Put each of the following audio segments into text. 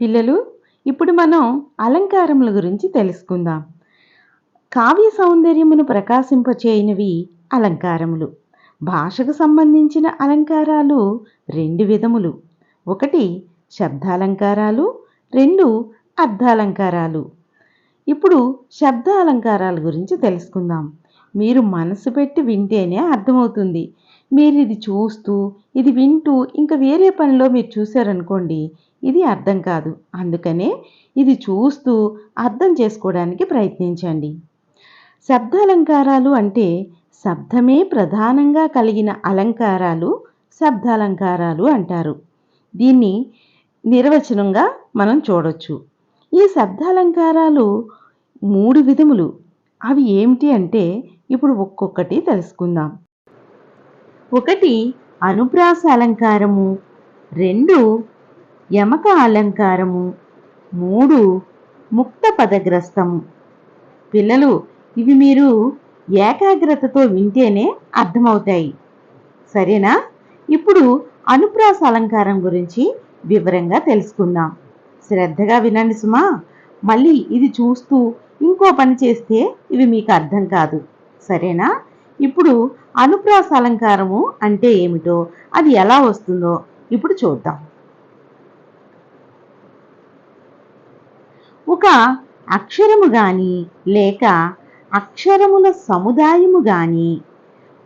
పిల్లలు ఇప్పుడు మనం అలంకారముల గురించి తెలుసుకుందాం. కావ్య సౌందర్యమును ప్రకాశింపచేయనివి అలంకారములు. భాషకు సంబంధించిన అలంకారాలు రెండు విధములు. ఒకటి శబ్దాలంకారాలు రెండు అర్థాలంకారాలు ఇప్పుడు శబ్ద అలంకారాల గురించి తెలుసుకుందాం. మీరు మనసు పెట్టి వింటేనే అర్థమవుతుంది. మీరు ఇది చూస్తూ ఇది వింటూ ఇంకా వేరే పనిలో మీరు చూశారనుకోండి ఇది అర్థం కాదు. అందుకనే ఇది చూస్తూ అర్థం చేసుకోవడానికి ప్రయత్నించండి. శబ్దాలంకారాలు అంటే శబ్దమే ప్రధానంగా కలిగిన అలంకారాలు శబ్దాలంకారాలు అంటారు. దీన్ని నిర్వచనంగా మనం చూడొచ్చు. ఈ శబ్దాలంకారాలు మూడు విధములు. అవి ఏమిటి అంటే ఇప్పుడు ఒక్కొక్కటి తెలుసుకుందాం. ఒకటి అనుప్రాస అలంకారము. రెండు యమక అలంకారము. మూడు ముక్త పదగ్రస్తము. పిల్లలు ఇవి మీరు ఏకాగ్రతతో వింటేనే అర్థమవుతాయి. సరేనా? ఇప్పుడు అనుప్రాస అలంకారం గురించి వివరంగా తెలుసుకుందాం. శ్రద్ధగా వినండి సుమా. మళ్ళీ ఇది చూస్తూ ఇంకో పని చేస్తే ఇవి మీకు అర్థం కాదు. సరేనా? ఇప్పుడు అనుప్రాస అలంకారము అంటే ఏమిటో అది ఎలా వస్తుందో ఇప్పుడు చూద్దాం. ఒక అక్షరము గాని లేక అక్షరముల సముదాయము గాని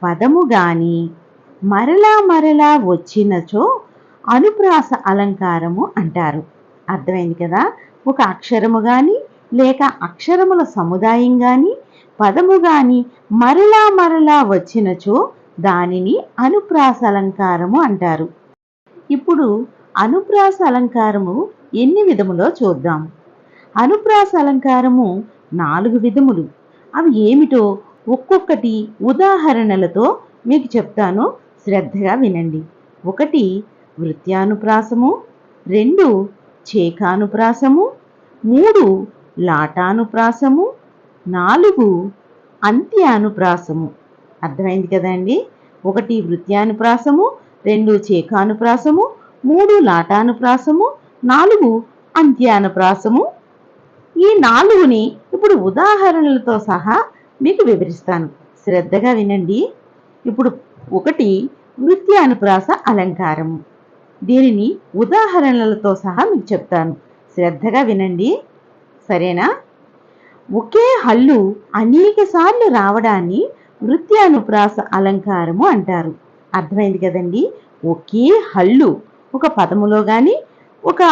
పదము గాని మరలా మరలా వచ్చినచో అనుప్రాస అలంకారము అంటారు. అర్థమైంది కదా? ఒక అక్షరము గాని లేక అక్షరముల సముదాయం గాని పదము గాని మరలా మరలా వచ్చినచో దానిని అనుప్రాస అలంకారము అంటారు. ఇప్పుడు అనుప్రాస అలంకారము ఎన్ని విధములో చూద్దాం. అనుప్రాస అలంకారము నాలుగు విధములు. అవి ఏమిటో ఒక్కొక్కటి ఉదాహరణలతో మీకు చెప్తాను. శ్రద్ధగా వినండి. ఒకటి వృత్యానుప్రాసము. రెండు చేకానుప్రాసము. మూడు లాటానుప్రాసము. నాలుగు అంత్యానుప్రాసము. అర్థమైంది కదండి ఒకటి వృత్యానుప్రాసము. రెండు చేకానుప్రాసము. మూడు లాటానుప్రాసము. నాలుగు అంత్యానుప్రాసము. ఈ నాలుగుని ఇప్పుడు ఉదాహరణలతో సహా మీకు వివరిస్తాను. శ్రద్ధగా వినండి. ఇప్పుడు ఒకటి వృత్యానుప్రాస అలంకారము దీనిని ఉదాహరణలతో సహా మీకు చెప్తాను. శ్రద్ధగా వినండి. సరేనా? ఒకే హల్లు అనేక సార్లు రావడాన్ని వృత్యానుప్రాస అలంకారము అంటారు. అర్థమైంది కదండి? ఒకే హల్లు ఒక పదములో కానీ ఒక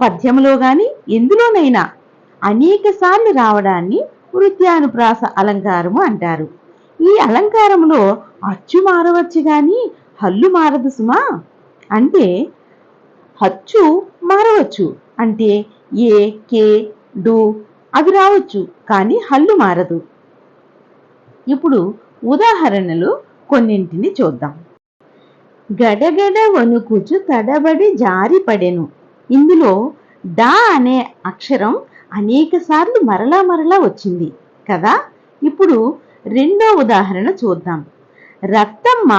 పద్యములో కానీ ఎందులోనైనా అనేక సార్లు రావడాన్ని వృత్యానుప్రాస అలంకారము అంటారు. ఈ అలంకారంలో అచ్చు మారవచ్చు కానీ హల్లు మారదు సుమా? అంటే హచ్చు మారవచ్చు. అంటే ఏ కే డు అవి రావచ్చు కానీ హల్లు మారదు. ఇప్పుడు ఉదాహరణలు కొన్నింటిని చూద్దాం. గడగడ వణుకుచు తడబడి జారిపడెను. ఇందులో డా అనే అక్షరం అనేక సార్లు మరలా మరలా వచ్చింది కదా? ఇప్పుడు రెండో ఉదాహరణ చూద్దాం. రక్తమ్మ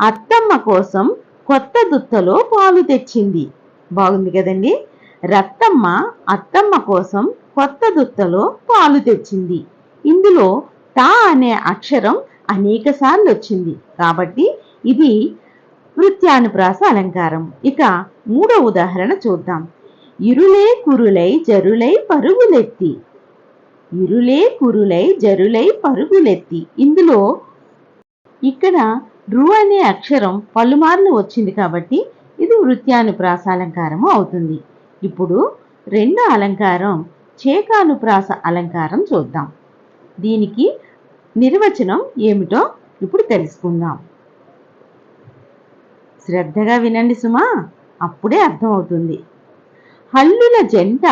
అత్తమ్మ కోసం కొత్త దుత్తలో పాలు తెచ్చింది. బాగుంది కదండి? రక్తమ్మ అత్తమ్మ కోసం కొత్త దుత్తలో పాలు తెచ్చింది. ఇందులో తా అనే అక్షరం అనేక సార్లు వచ్చింది. కాబట్టి ఇది వృత్యానుప్రాస అలంకారం. ఇక మూడో ఉదాహరణ చూద్దాం. ఇరులే కురులై జరులై పరుగులెత్తి ఇరులే కురులై జరులై పరుగులెత్తి ఇందులో ఇక్కడ రు అనే అక్షరం పలుమార్లు వచ్చింది కాబట్టి ఇది వృత్యానుప్రాస అలంకారము అవుతుంది. ఇప్పుడు రెండో అలంకారం చేకానుప్రాస అలంకారం చూద్దాం. దీనికి నిర్వచనం ఏమిటో ఇప్పుడు తెలుసుకుందాం. శ్రద్ధగా వినండి సుమా అప్పుడే అర్థమవుతుంది. హల్లుల జంట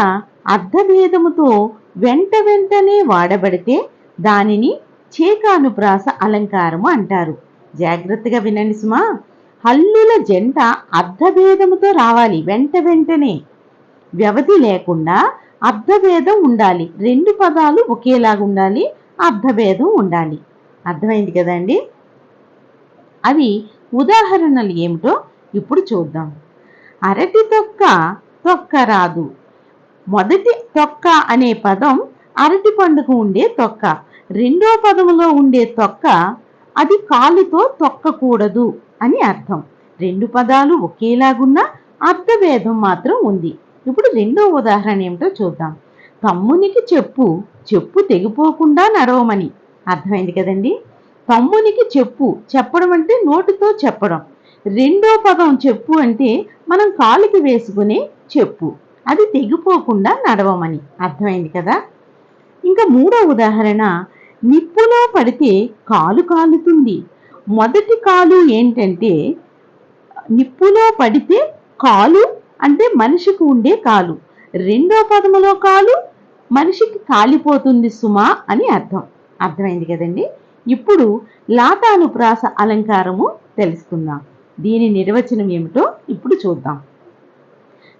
అర్ధభేదముతో వెంట వెంటనే వాడబడితే దానిని చేకానుప్రాస అలంకారము అంటారు. జాగ్రత్తగా వినండి సుమా. హల్లుల జంట అర్ధభేదముతో రావాలి వెంట వెంటనే. వ్యవధి లేకుండా అర్ధభేదం ఉండాలి. రెండు పదాలు ఒకేలాగా ఉండాలి అర్ధభేదం ఉండాలి. అర్థమైంది కదండి? అవి ఉదాహరణలు ఏమిటో ఇప్పుడు చూద్దాం. అరటి తొక్క తొక్క రాదు మొదటి తొక్క అనే పదం అరటి పండుకు ఉండే తొక్క. రెండో పదములో ఉండే తొక్క అది కాలుతో తొక్కకూడదు అని అర్థం. రెండు పదాలు ఒకేలాగున్నా అర్థభేదం మాత్రం ఉంది. ఇప్పుడు రెండో ఉదాహరణ ఏమిటో చూద్దాం. తమ్మునికి చెప్పు చెప్పు తెగిపోకుండా నడవమని. అర్థమైంది కదండి? తమ్మునికి చెప్పు చెప్పడం అంటే నోటితో చెప్పడం. రెండో పదం చెప్పు అంటే మనం కాలుకి వేసుకునే చెప్పు. అది తెగిపోకుండా నడవమని. అర్థమైంది కదా? ఇంకా మూడో ఉదాహరణ నిప్పులో పడితే కాలు కాలుతుంది. మొదటి కాలు ఏంటంటే నిప్పులో పడితే కాలు అంటే మనిషికి ఉండే కాలు. రెండో పదములో కాలు మనిషికి కాలిపోతుంది సుమా అని అర్థం. అర్థమైంది కదండి? ఇప్పుడు లాతానుప్రాస అలంకారము తెలుసుకుందాం. దీని నిర్వచనం ఏమిటో ఇప్పుడు చూద్దాం.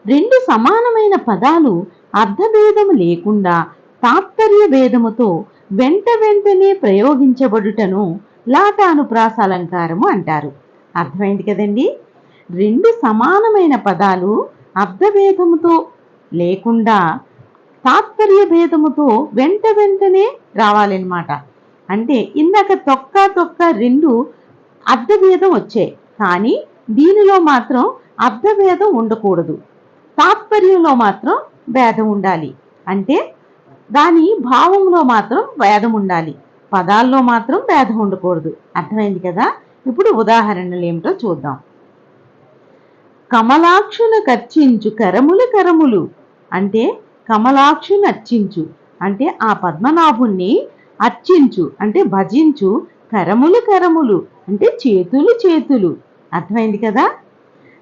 రెండు సమానమైన పదాలు అర్థభేదము లేకుండా తాత్పర్య భేదముతో వెంట వెంటనే ప్రయోగించబడుటను లాటానుప్రాస అలంకారము అంటారు. అర్థమైంది కదండి? రెండు సమానమైన పదాలు అర్థభేదముతో లేకుండా తాత్పర్య భేదముతో వెంట వెంటనే రావాలన్నమాట. అంటే ఇందాక తొక్క తొక్క రెండు అర్థభేదం వచ్చాయి. కానీ దీనిలో మాత్రం అర్థభేదం ఉండకూడదు. తాత్పర్యంలో మాత్రం భేదం ఉండాలి. అంటే దాని భావంలో మాత్రం భేదం ఉండాలి. పదాల్లో మాత్రం భేదం ఉండకూడదు. అర్థమైంది కదా? ఇప్పుడు ఉదాహరణలు ఏమిటో చూద్దాం. కమలాక్షున కర్చించు కరములు కరములు. అంటే కమలాక్షుని అర్చించు. అంటే ఆ పద్మనాభుణ్ణి అర్చించు. అంటే భజించు కరములు కరములు. అంటే చేతులు చేతులు. అర్థమైంది కదా?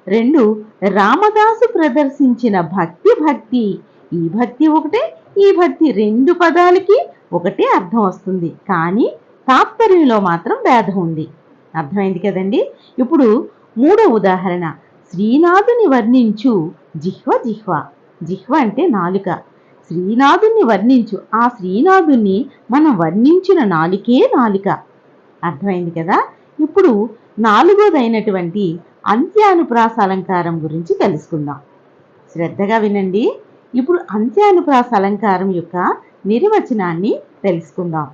రెండు రామదాసు ప్రదర్శించిన భక్తి భక్తి. ఈ భక్తి ఒకటే ఈ భక్తి రెండు పదాలకి ఒకటే అర్థం వస్తుంది. కానీ తాత్పర్యంలో మాత్రం భేదం ఉంది. అర్థమైంది కదండి? ఇప్పుడు మూడో ఉదాహరణ. శ్రీనాథుని వర్ణించు జిహ్వ జిహ్వ. జిహ్వ అంటే నాలుక. శ్రీనాథుని వర్ణించు. ఆ శ్రీనాథుని మనం వర్ణించిన నాలుకే నాలుక. అర్థమైంది కదా? ఇప్పుడు నాలుగోదైనటువంటి అంత్యానుప్రాస అలంకారం గురించి తెలుసుకుందాం. శ్రద్ధగా వినండి. ఇప్పుడు అంత్యానుప్రాస అలంకారం యొక్క నిర్వచనాన్ని తెలుసుకుందాం.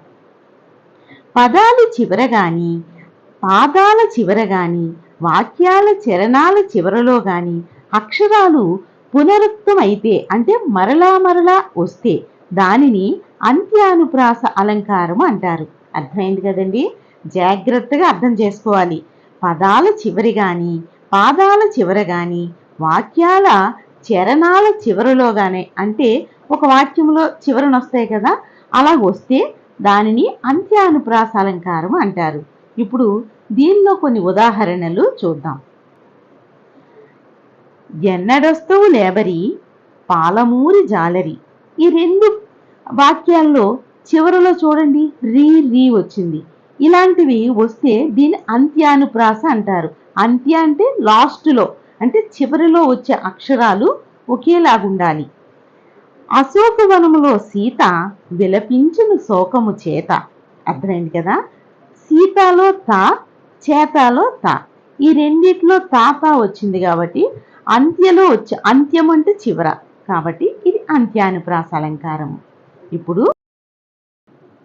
పదాలు చివర గాని పాదాల చివర గాని వాక్యాల చరణాల చివరలో గాని అక్షరాలు పునరుక్తమైతే అంటే మరలా మరలా వస్తే దానిని అంత్యానుప్రాస అలంకారం అంటారు. అర్థమైంది కదండి? జాగ్రత్తగా అర్థం చేసుకోవాలి. పదాల చివరి గాని పాదాల చివర గాని వాక్యాల చరణాల చివరిలో కానీ అంటే ఒక వాక్యంలో చివరన వస్తాయి కదా? అలా వస్తే దానిని అంత్యానుప్రాసాలంకారం అంటారు. ఇప్పుడు దీనిలో కొన్ని ఉదాహరణలు చూద్దాం. ఎన్నడొస్తవు లేబరి పాలమూరి జాలరి. ఈ రెండు వాక్యాల్లో చివరలో చూడండి. రీ రీ వచ్చింది. ఇలాంటివి వస్తే దీని అంత్యానుప్రాస అంటారు. అంత్య అంటే లాస్ట్లో అంటే చివరిలో వచ్చే అక్షరాలు ఒకేలాగుండాలి. అశోకవనములో సీత విలపించిన శోకము చేత. అర్థమైంది కదా? సీతాలో తా చేతాలో తా. ఈ రెండిట్లో తాత వచ్చింది కాబట్టి అంత్యలో వచ్చే అంత్యం అంటే చివర. కాబట్టి ఇది అంత్యానుప్రాస అలంకారం ఇప్పుడు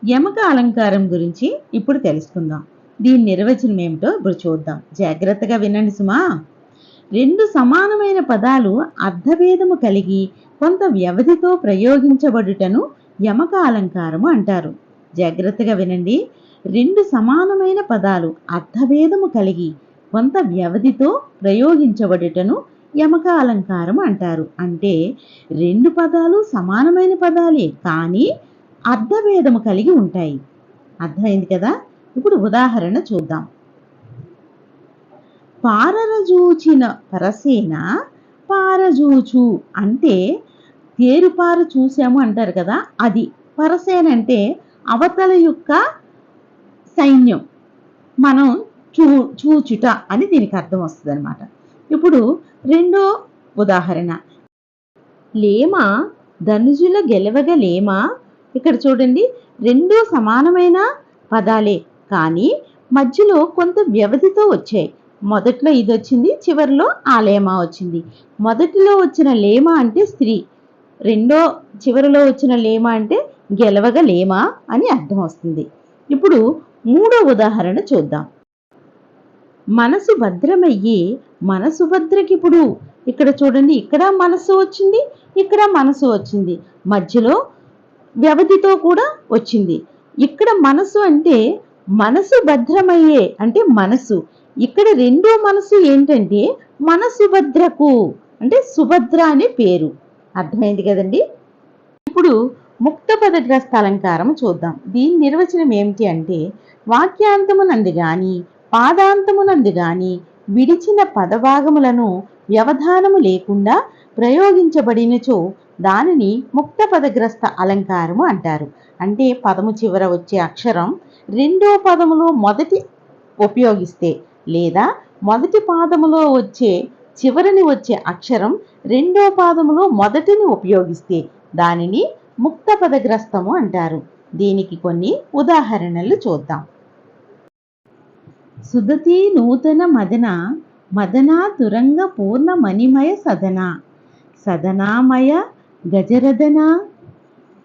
యమక అలంకారం గురించి ఇప్పుడు తెలుసుకుందాం. దీని నిర్వచనం ఏమిటో ఇప్పుడు చూద్దాం. జాగ్రత్తగా వినండి సుమా. రెండు సమానమైన పదాలు అర్థభేదము కలిగి కొంత వ్యవధితో ప్రయోగించబడుటను యమక అలంకారము అంటారు. జాగ్రత్తగా వినండి. రెండు సమానమైన పదాలు అర్థభేదము కలిగి కొంత వ్యవధితో ప్రయోగించబడుటను యమక అలంకారం అంటారు. అంటే రెండు పదాలు సమానమైన పదాలే కానీ అర్థభేదము కలిగి ఉంటాయి. అర్థమైంది కదా? ఇప్పుడు ఉదాహరణ చూద్దాం. పారరజూచిన పరసేన పారజూచు అంటే తేరుపార చూసాము అంటారు కదా? అది పరసేన అంటే అవతల యొక్క సైన్యం. మనం చూ చూచుట అని దీనికి అర్థం వస్తుంది అనమాట ఇప్పుడు రెండో ఉదాహరణ. లేమ ధనుజుల గెలవగ లేమ ఇక్కడ చూడండి రెండు సమానమైన పదాలే కానీ మధ్యలో కొంత వ్యవధితో వచ్చాయి. మొదట్లో ఇది వచ్చింది చివరిలో ఆ లేమ వచ్చింది. మొదటిలో వచ్చిన లేమ అంటే స్త్రీ రెండో చివరిలో వచ్చిన లేమ అంటే గెలవగ లేమ అని అర్థం వస్తుంది. ఇప్పుడు మూడో ఉదాహరణ చూద్దాం. మనసు భద్రమయ్యి మనసు భద్రకిప్పుడు. ఇక్కడ చూడండి ఇక్కడ మనసు వచ్చింది ఇక్కడ మనసు వచ్చింది. మధ్యలో వ్యవధితో కూడా వచ్చింది. ఇక్కడ మనసు అంటే మనసు భద్రమయ్యే అంటే మనసు. ఇక్కడ రెండో మనసు ఏంటంటే మనసు భద్రకు అంటే సుభద్ర అనే పేరు. అర్థమైంది కదండి? ఇప్పుడు ముక్త పదగ్రస్త అలంకారం చూద్దాం. దీని నిర్వచనం ఏమిటి అంటే వాక్యాంతమునందు గాని పాదాంతమునందు గాని విడిచిన పదభాగములను వ్యవధానము లేకుండా ప్రయోగించబడినచో దానిని ముక్త పదగ్రస్త అలంకారము అంటారు. అంటే పదము చివర వచ్చే అక్షరం రెండో పదములో మొదటి ఉపయోగిస్తే లేదా మొదటి పాదములో వచ్చే చివరిని వచ్చే అక్షరం రెండో పాదములో మొదటిని ఉపయోగిస్తే దానిని ముక్త పదగ్రస్తము అంటారు. దీనికి కొన్ని ఉదాహరణలు చూద్దాం. సుదతి నూతన మదన మదనా తురంగ పూర్ణ మణిమయ సదన. సదనామయ గజరదన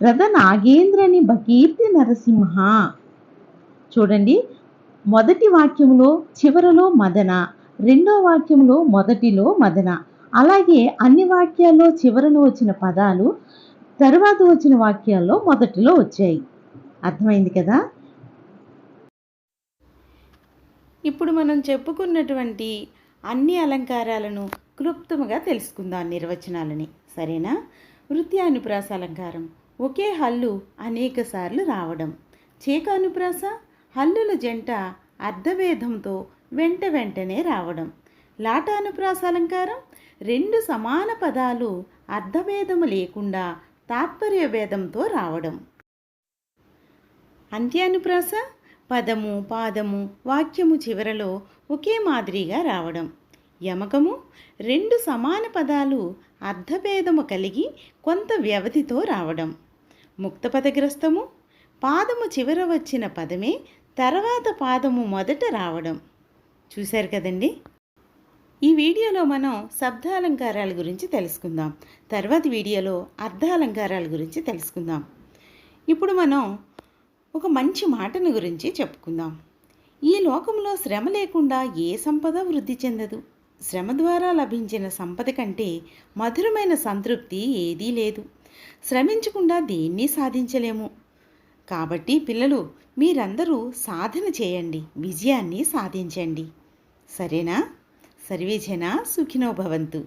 రథ నాగేంద్రని భకీర్తి నరసింహ. చూడండి మొదటి వాక్యంలో చివరలో మదన రెండో వాక్యంలో మొదటిలో మదన. అలాగే అన్ని వాక్యాల్లో చివరన వచ్చిన పదాలు తరువాత వచ్చిన వాక్యాల్లో మొదటిలో వచ్చాయి. అర్థమైంది కదా? ఇప్పుడు మనం చెప్పుకున్నటువంటి అన్ని అలంకారాలను క్లుప్తముగా తెలుసుకుందాం నిర్వచనాలని. సరేనా? వృత్యానుప్రాస అలంకారం. ఒకే హల్లు అనేక సార్లు రావడం. చేకానుప్రాస హల్లుల జంట అర్ధభేదంతో వెంట వెంటనే రావడం. లాటానుప్రాస అలంకారం? రెండు సమాన పదాలు అర్ధభేదము లేకుండా తాత్పర్య భేదంతో రావడం. అంత్యానుప్రాస? పదము పాదము వాక్యము చివరలో ఒకే మాదిరిగా రావడం. యమకము రెండు సమాన పదాలు అర్ధభేదము కలిగి కొంత వ్యవధితో రావడం. ముక్తపదగ్రస్తము పాదము చివర వచ్చిన పదమే తర్వాత పాదము మొదట రావడం. చూశారు కదండి? ఈ వీడియోలో మనం శబ్దాలంకారాల గురించి తెలుసుకుందాం. తర్వాతి వీడియోలో అర్థాలంకారాల గురించి తెలుసుకుందాం. ఇప్పుడు మనం ఒక మంచి మాటను గురించి చెప్పుకుందాం. ఈ లోకంలో శ్రమ లేకుండా ఏ సంపద వృద్ధి చెందదు. శ్రమ ద్వారా లభించిన సంపద కంటే మధురమైన సంతృప్తి ఏదీ లేదు. శ్రమించకుండా దేన్ని సాధించలేము. కాబట్టి పిల్లలు మీరందరూ సాధన చేయండి. విజయాన్ని సాధించండి. సరేనా? సర్వేజన సుఖినోభవంతు